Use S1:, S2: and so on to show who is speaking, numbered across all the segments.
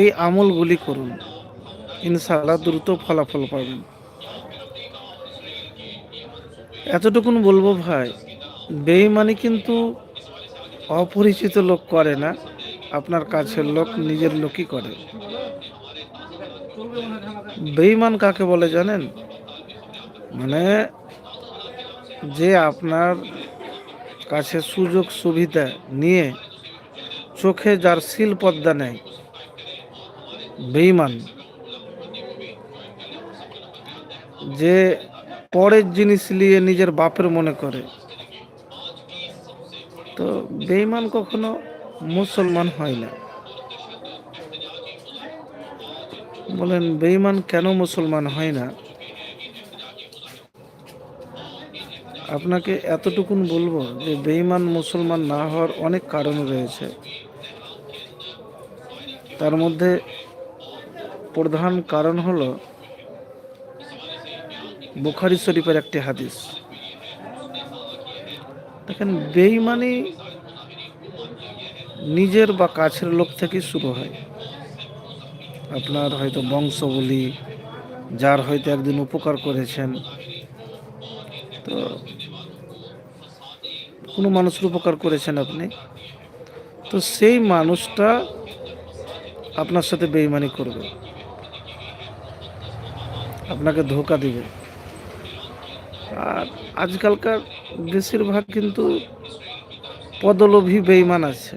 S1: এই আমলগুলি করুন। ইনশাআল্লাহ দ্রুত ফলাফল পাবেন। এতটুকুন বলব ভাই বেইমানি কিন্তু অপরিচিত লোক করে না, আপনার কাছের লোক নিজের লোকই করে। বেইমান কাকে বলে জানেন? মানে যে আপনার কাছে সুযোগ সুবিধা নিয়ে চোখে যার শিল পদ্মা নেয় বেইমান যে পরের জিনিস নিয়ে নিজের বাপের মনে করে। তো বেইমান কখনো মুসলমান হয় না। বলেন বেইমান কেন মুসলমান হয় না? আপনাকে এতটুকুন বলব যে বেইমান মুসলমান না হওয়ার অনেক কারণ রয়েছে। তার মধ্যে প্রধান কারণ হল বুখারি শরীফের একটি হাদিস। দেখেন বেইমানি নিজের বা কাছের লোক থেকে শুরু হয়। আপনার হয়তো বংশবলি, যার হয়তো একদিন উপকার করেছেন। তো কোনো মানুষের উপকার করেছেন আপনি? তো সেই মানুষটা আপনার সাথে বেইমানি করবে। আপনাকে ধোকা দিবে। আর আজকালকার বেশিরভাগ কিন্তু পদলোভী বেইমান আছে।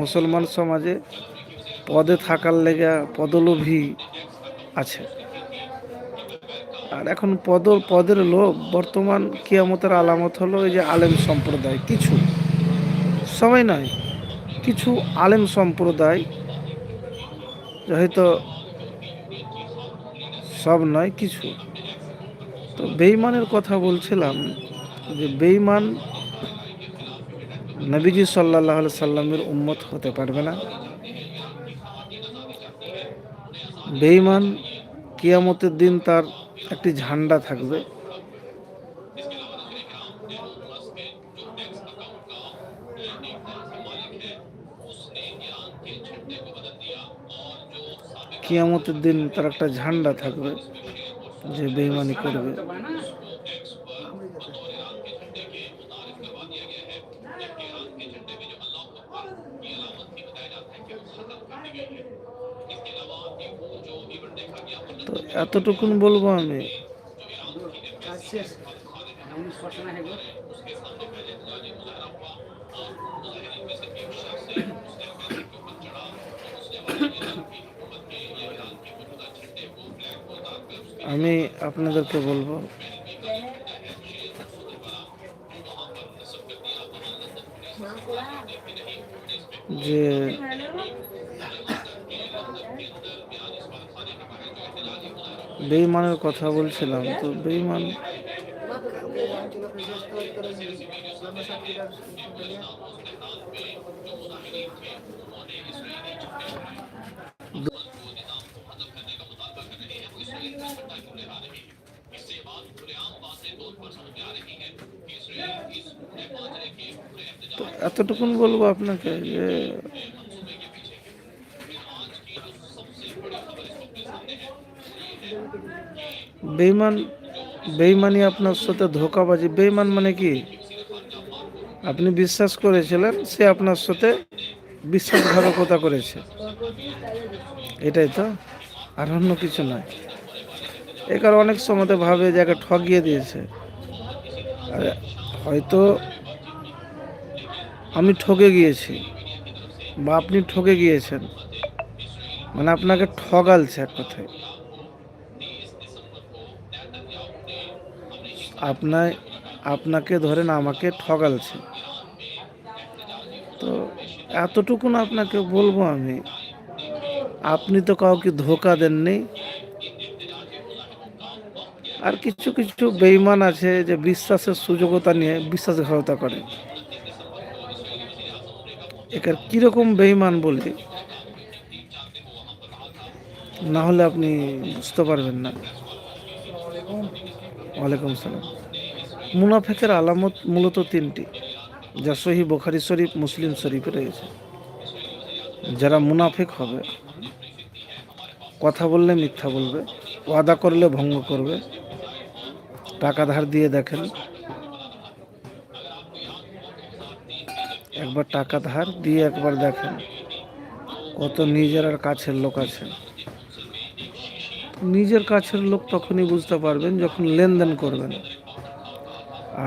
S1: মুসলমান সমাজে পদে থাকার লেগা পদলোভী আছে। আর এখন পদ, পদের লোভ বর্তমান কিয়ামতের আলামত হলো এই যে আলেম সম্প্রদায়। কিছু, সবাই নয়, কিছু আলেম সম্প্রদায়, হয়তো সব নয়, কিছু। তো বেইমানের কথা বলছিলাম যে বেইমান নবীজি সাল্লাহ সাল্লামের উম্মত হতে পারবে না। বেইমান কিয়ামতের দিন তার একটি ঝান্ডা থাকবে। কিয়ামতের দিন তার একটা ঝান্ডা থাকবে যে বেইমানি করবে। তো এতটুকুন বলব আমি। আপনাদেরকে বলব। যে বেইমানের কথা বলছিলাম তো বেইমান তো এতটুকুন বলব আপনাকে যে বেইমান বেইমানি আপনার সাথে ধোকাবাজি। বেইমান মানে কি? আপনি বিশ্বাস করেছিলেন, সে আপনার সাথে বিশ্বাসঘাতকতা করেছে। এটাই তো, আর অন্য কিছু নয়। এ কারণে অনেক সময় ভাবে যে একে ঠগিয়ে দিয়েছে। হয়তো আমি ঠকে গিয়েছি বা আপনি ঠকে গিয়েছেন। মানে আপনাকে ঠগালছে এক কথায়। আপনার আপনাকে ধরেন আমাকে ঠগালছে। তো এতটুকুন আপনাকে বলব আমি। আপনি তো কাউকে ধোকা দেননি। আর কিছু কিছু বেইমান আছে যে বিশ্বাসের সুযোগতা নিয়ে বিশ্বাসঘাতকতা করে। এটার কীরকম বেইমান বলে, না হলে আপনি বুঝতে পারবেন না। ওয়ালাইকুম সালাম। মুনাফেকের আলামত মূলত তিনটি, যা সহি বোখারি শরীফ, মুসলিম শরীফে রয়েছে। যারা মুনাফেক হবে, কথা বললে মিথ্যা বলবে, ওয়াদা করলে ভঙ্গ করবে টাকা ধার দিয়ে দেখেন। একবার টাকা ধার দিয়ে একবার দেখেন কত নিজের আর কাছের লোক আছে নিজের কাছের লোক তখনই বুঝতে পারবেন যখন লেনদেন করবেন।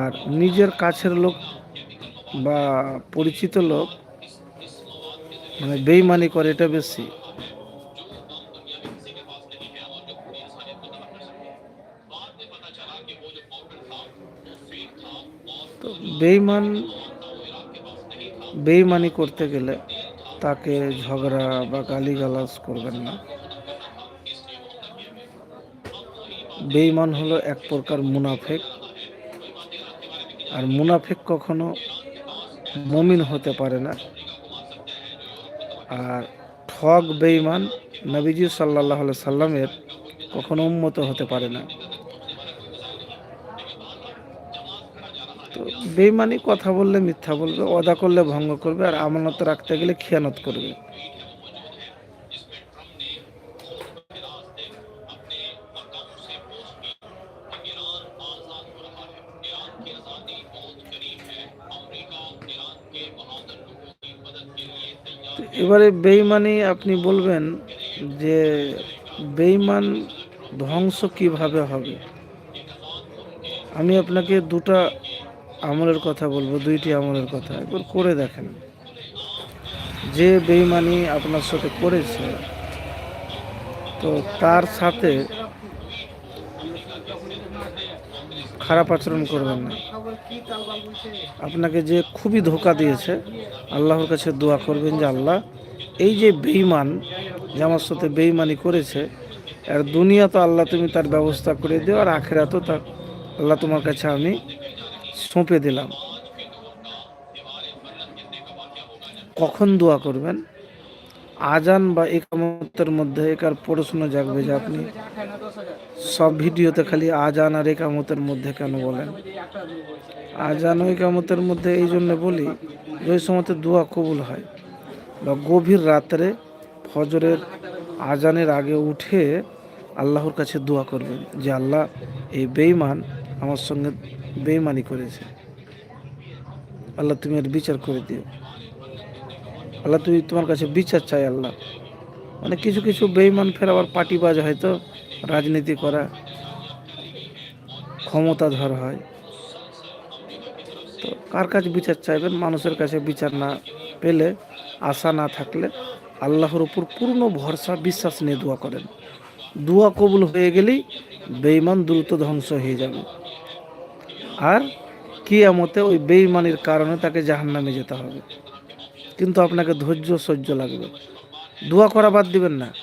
S1: আর নিজের কাছের লোক বা পরিচিত লোক মানে বেইমানি করে এটা বেশি। তো বেইমান বেইমানি করতে গেলে তাকে ঝগড়া বা গালিগালাজ করবেন না। বেইমান হলো এক প্রকার মুনাফেক। আর মুনাফেক কখনো মমিন হতে পারে না। আর ঠগ বেইমান নবীজি সাল্লাহ সাল্লামের কখনো উন্মত হতে পারে না। তো বেইমানি, কথা বললে মিথ্যা বলবে অদা করলে ভঙ্গ করবে, আর আমানত রাখতে গেলে খেয়ানত করবে। এবারে বেইমানি আপনি বলবেন যে বেইমান ধ্বংস কীভাবে হবে? আমি আপনাকে দুটা আমলের কথা বলব, দুইটি আমলের কথা। একবার করে দেখেন। যে বেইমানি আপনার সাথে করেছে, তো তার সাথে খারাপ আচরণ করবেন না। আপনাকে যে খুবই ধোকা দিয়েছে, আল্লাহর কাছে দোয়া করবেন যে আল্লাহ, এই যে বেইমান যে আমার সাথে বেইমানি করেছে আর দুনিয়া তো আল্লাহ তুমি তার ব্যবস্থা করে দিও আর আখেরা তো তার, আল্লাহ তোমার কাছে আমি সঁপে দিলাম। কখন দোয়া করবেন? আজান বা একামতের মধ্যে একার প্রশ্ন জাগবে যে আপনি সব ভিডিওতে খালি আজান আর একামতের মধ্যে কেন বলেন? আজান ও একামতের মধ্যে এই জন্য বলি ওই সময়তে দোয়া কবুল হয় বা গভীর রাত্রে ফজরের আজানের আগে উঠে আল্লাহর কাছে দোয়া করবেন যে, আল্লাহ, এই বেইমান আমার সঙ্গে বেইমানি করেছে। আল্লাহ তুমি এর বিচার করে দিও। আল্লাহ তুমি তোমার কাছে বিচার চাই আল্লাহ। মানে কিছু কিছু বেইমান ফের আবার পার্টিবাজ হয়তো রাজনীতি করা, ক্ষমতাধর হয়। তো কার কাছে বিচার চাইবেন? মানুষের কাছে বিচার না পেলে, আশা না থাকলে আল্লাহর উপর পূর্ণ ভরসা, বিশ্বাস নিয়ে দোয়া করেন। দোয়া কবুল হয়ে গেলেই বেইমান দ্রুত ধ্বংস হয়ে যাবে। আর কিয়ামতে ওই বেইমানির কারণে তাকে জাহান্নামে যেতে হবে। কিন্তু আপনাকে ধৈর্য, সহ্য লাগবে। দোয়া করা বাদ দিবেন না।